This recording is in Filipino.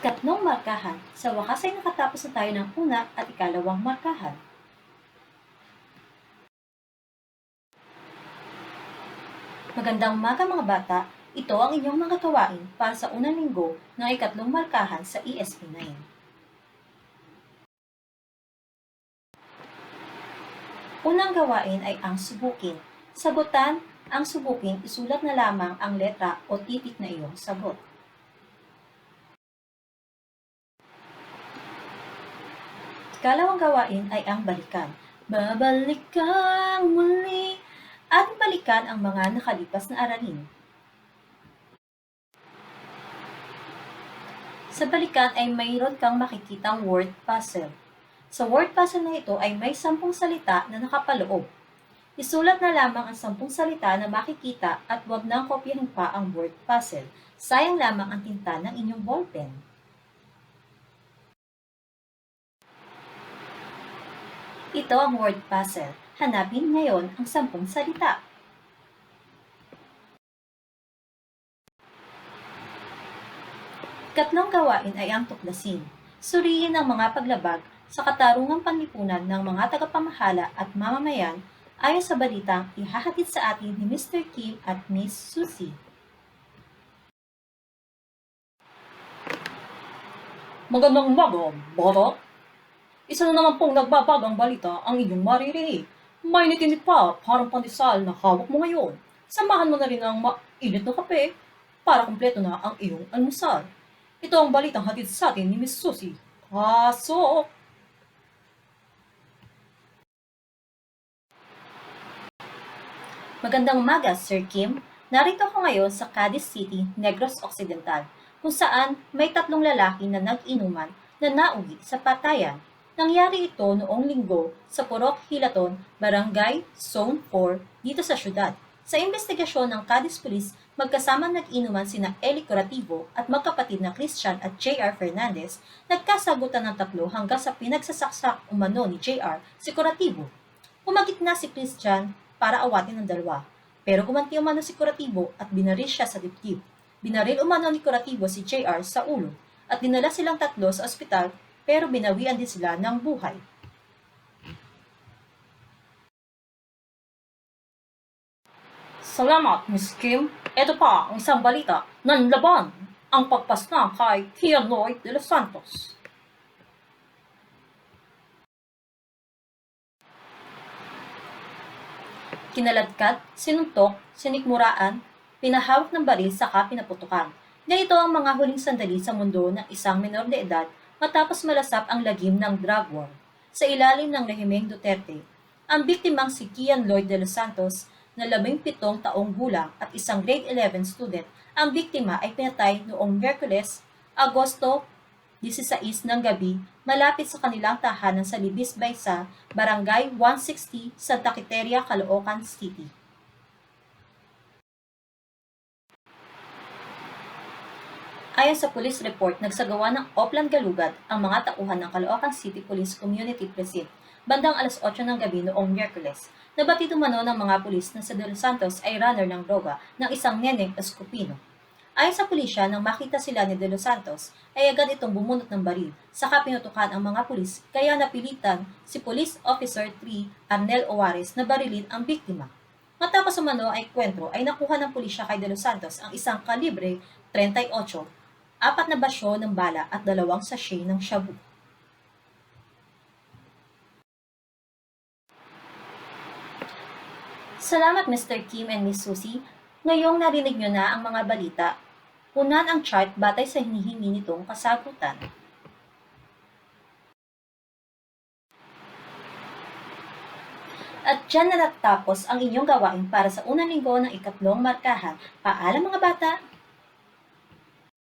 Ikatlong markahan, sa wakas ay nakatapos na tayo ng una at ikalawang markahan. Magandang umaga mga bata, ito ang inyong mga gawain para sa unang linggo ng ikatlong markahan sa ESP 9. Unang gawain ay ang subukin. Sagutan, ang subukin, isulat na lamang ang letra o titik na iyong sagot. Ikalawang gawain ay ang balikan. Babalik muli at balikan ang mga nakalipas na aralin. Sa balikan ay mayroon kang makikitang word puzzle. Sa word puzzle na ito ay may sampung salita na nakapaloob. Isulat na lamang ang sampung salita na makikita at huwag nang kopyahin pa ang word puzzle. Sayang lamang ang tinta ng inyong ballpen. Ito ang word puzzle. Hanapin ngayon ang sampung salita. Katlong gawain ay ang tuklasin. Suriin ang mga paglabag sa katarungang panlipunan ng mga tagapamahala at mamamayan ayon sa balitang ihahatid sa atin ni Mr. Kim at Miss Susie. Magandang umaga, bata. Isa na naman pong nagbabagang balita ang inyong maririnig. Mainit-init pa, parang pandesal na hawak mo ngayon. Samahan mo na rin ang mainit na kape para kumpleto na ang iyong almusal. Ito ang balitang hatid sa atin ni Miss Susie. Pasok! Magandang umaga, Sir Kim. Narito ako ngayon sa Cadiz City, Negros Occidental, kung saan may tatlong lalaki na nag-inuman na nauwi sa patayan. Nangyari ito noong linggo sa Purok Hilaton, Barangay Zone 4 dito sa syudad. Sa investigasyon ng Cadiz Police, magkasama nag-inuman sina Eli Curativo at magkapatid na Christian at JR Fernandez, nagkasagutan ng tatlo hanggang sa pinagsasaksak umano ni JR si Curativo. Pumagit na si Christian para awatin ng dalawa. Pero gumanti umano si Curativo at binaril siya sa dibdib. Binaril umano ni Curativo si JR sa ulo at dinala silang tatlo sa ospital pero binawian din sila ng buhay. Salamat, Miss Kim. Ito pa ang isang balita ng laban ang pagpasna kay Kian Lloyd de los Santos. Kinaladkad, sinuntok, sinikmuraan, pinahawak ng baril saka pinaputukan. Ganito ang mga huling sandali sa mundo ng isang menor de edad matapos malasap ang lagim ng drug war. Sa ilalim ng rehimeng Duterte, ang biktimang si Kian Lloyd de los Santos na 17 taong gulang at isang grade 11 student, ang biktima ay pinatay noong Miyerkules, Agosto 16 ng gabi malapit sa kanilang tahanan sa Libis Baysa, Barangay 160, Santa Quiteria, Caloocan City. Ayon sa police report, nagsagawa ng Oplan Galugad ang mga tauhan ng Caloocan City Police Community Precinct bandang alas 8 ng gabi noong Miyerkules. Nabatid umano ng mga pulis na si De Santos ay runner ng droga ng isang neneng Escupino. Ayon sa pulisya, nang makita sila ni De Santos, ay agad itong bumunot ng baril. Saka pinutukan ang mga pulis, kaya napilitan si Police Officer 3 Arnel Owares na barilin ang biktima. Matapos umano ay kwentro ay nakuha ng pulisya kay De Santos ang isang kalibre 38, apat na basyo ng bala at dalawang sachet ng shabu. Salamat Mr. Kim and Miss Susie. Ngayong narinig nyo na ang mga balita, punan ang chart batay sa hinihingi nitong kasagutan. At dyan na natapos ang inyong gawain para sa unang linggo ng ikatlong markahan. Paalam mga bata!